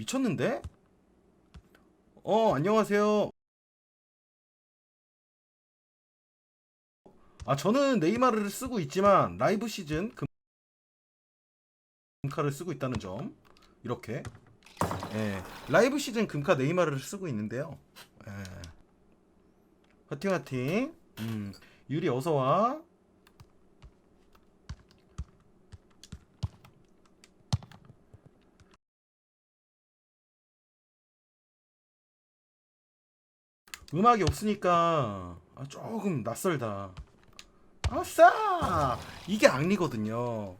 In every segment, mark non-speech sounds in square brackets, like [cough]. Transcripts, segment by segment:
미쳤는데? 어, 안녕하세요. 아, 저는 네이마르를 쓰고 있지만 라이브 시즌 금- 금카를 쓰고 있다는 점. 이렇게. 예. 라이브 시즌 금카 네이마르를 쓰고 있는데요. 예. 화팅 화팅. 음. 유리 어서 와. 음악이 없으니까 아, 조금 낯설다. 아싸! 이게 악리거든요.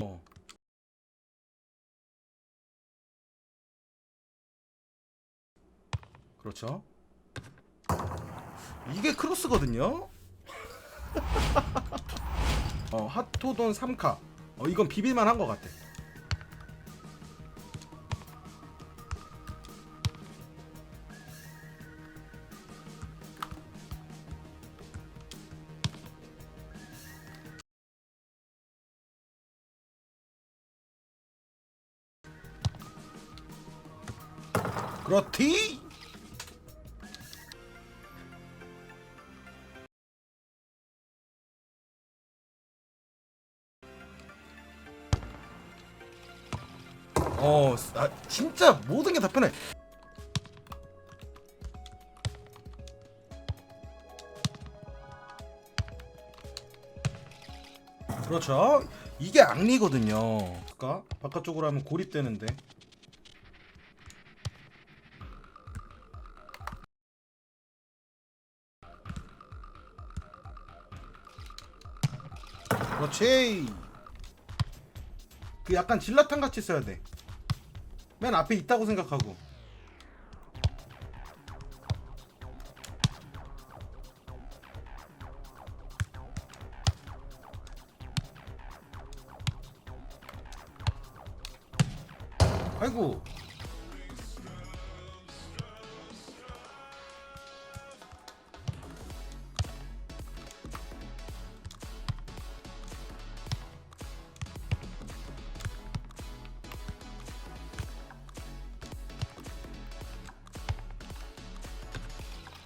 어. 그렇죠. 이게 크로스거든요. [laughs] 어, 핫토돈 3카. 어, 이건 비빌만 한 것 같아. 그렇디? 어, 아, 진짜 모든 게 다 편해. 그렇죠. 이게 악리거든요. 그러니까 바깥쪽으로 하면 고립되는데. 그렇지. 그 약간 질라탄 같이 써야 돼. 맨 앞에 있다고 생각하고. 아이고.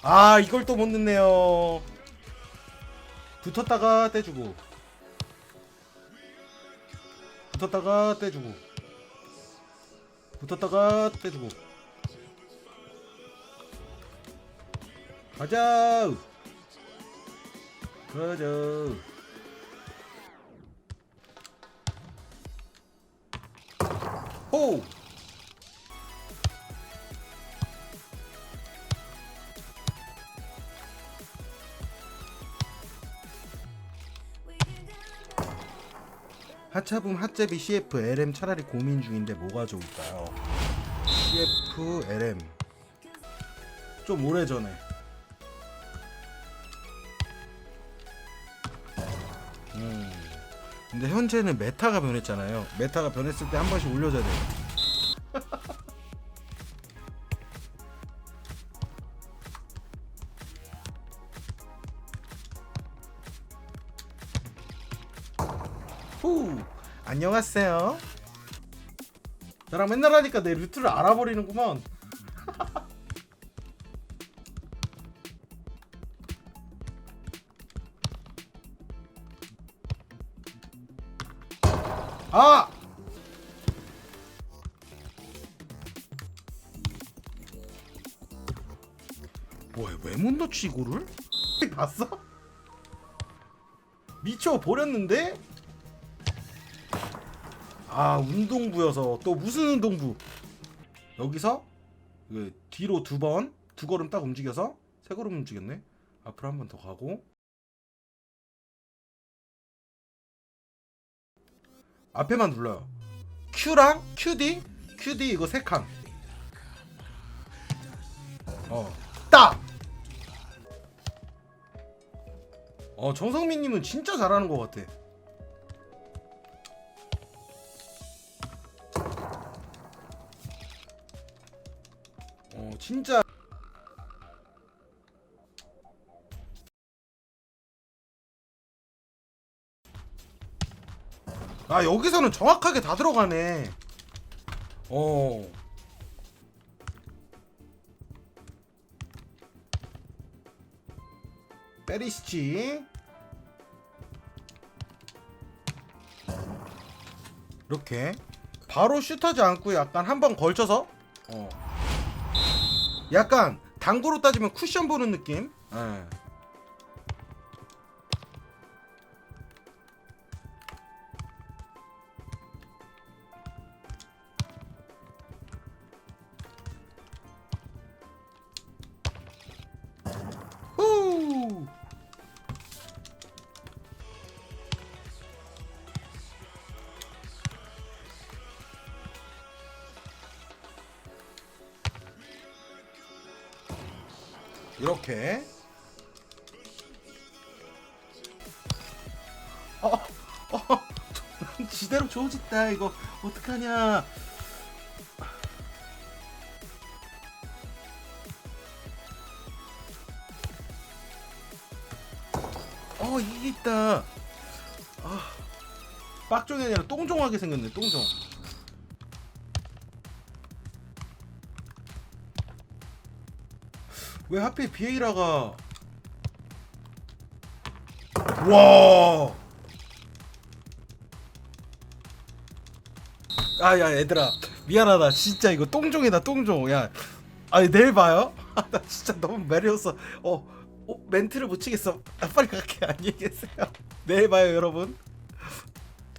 아 이걸 또 못 넣네요. 붙었다가 떼주고. 붙었다가 떼주고. 붙었다가 떼주고. 가자. 가자. 호 하차붐 핫제비 CF LM 차라리 고민 중인데 뭐가 좋을까요? CF LM 좀 오래전에. 음. 근데 현재는 메타가 변했잖아요. 메타가 변했을 때 한 번씩 올려줘야 돼요 후 안녕하세요 나랑 맨날 하니까 내 루트를 알아버리는구먼 [laughs] 아! 뭐야 왜못 넣지 이거를? [laughs] 봤어? 미쳐 버렸는데? 아 운동부여서 또 무슨 운동부? 여기서 그 뒤로 두 번 두 걸음 딱 움직여서 세 걸음 움직였네. 앞으로 한 번 더 가고. 앞에만 눌러요. Q랑 QD QD 이거 세칸. 어딱! 어 정성민님은 진짜 잘하는 것 같아 진짜 아 여기서는 정확하게 다 들어가네 어. 페리시치. 이렇게 바로 슛하지 않고 약간 한 번 걸쳐서 어. 약간 당구로 따지면 쿠션 보는 느낌. 예. 이렇게. 어, 어, [laughs] 지대로 좋아졌다 이거. 어떡하냐. 어 이게 있다. 아, 빡종이 아니라 똥종하게 생겼네 똥종 왜 하필 비에이라가? 와. 아 야 얘들아. 미안하다. 진짜 이거 똥종이다 똥종. 야. 아니 내일 봐요? [laughs] 아, 나 진짜 너무 매려서. 어, 어 멘트를 못 치겠어. 아, 빨리 갈게. [laughs] 안녕히 계세요. 내일 봐요 여러분